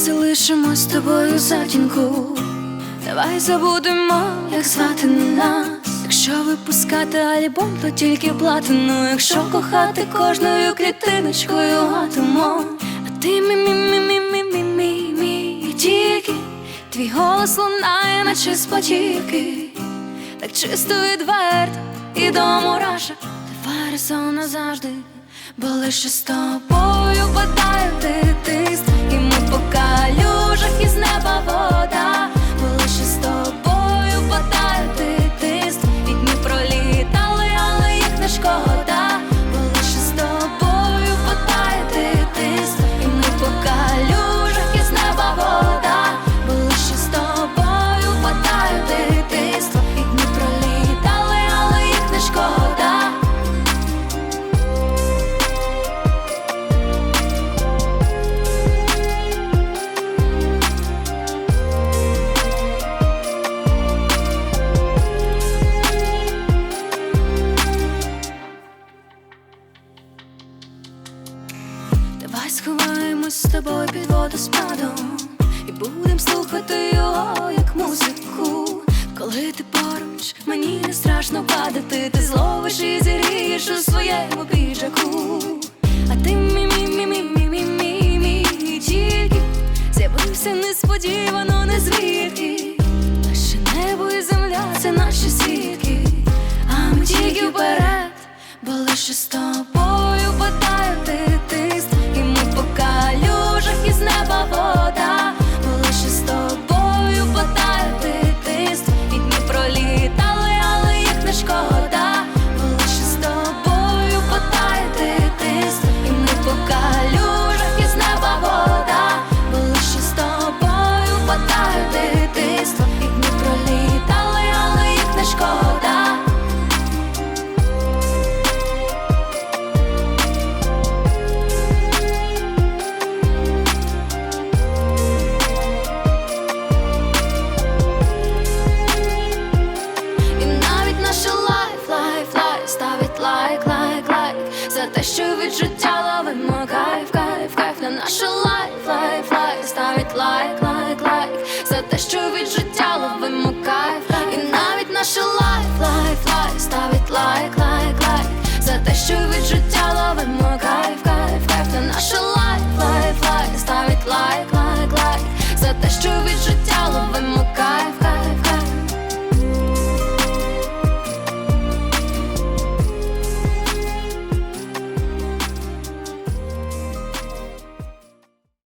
Залишимо з тобою затінку. Давай забудемо, як звати нас. Якщо випускати альбом, то тільки платину. Якщо кохати кожною клітиночкою атомом. А ти мі мі мі мі мі мі мі мі тільки твій голос лунає, наче з платівки. Так чисто відверто і до мурашок Давай разом назавжди, бо лише з тобою Давай сховаємось з тобою під водоспадом І будем слухати його, як музику. Коли ти поруч, мені не страшно падати, ти зловиш і зірієш у своєму піджаку. А ти мі мі мі мі мі мі мі мі тільки з'явився несподівано, не лайк, лайк, лайк. За те, що від життя ловимо кайф, кайф, кайф на наша лайф, лайф, лайк ставить лайк, лайк, лайк. За те, що від життя ловимо кайф, кайф. І навіть наша лайф, лайф, лайк ставить лайк, лайк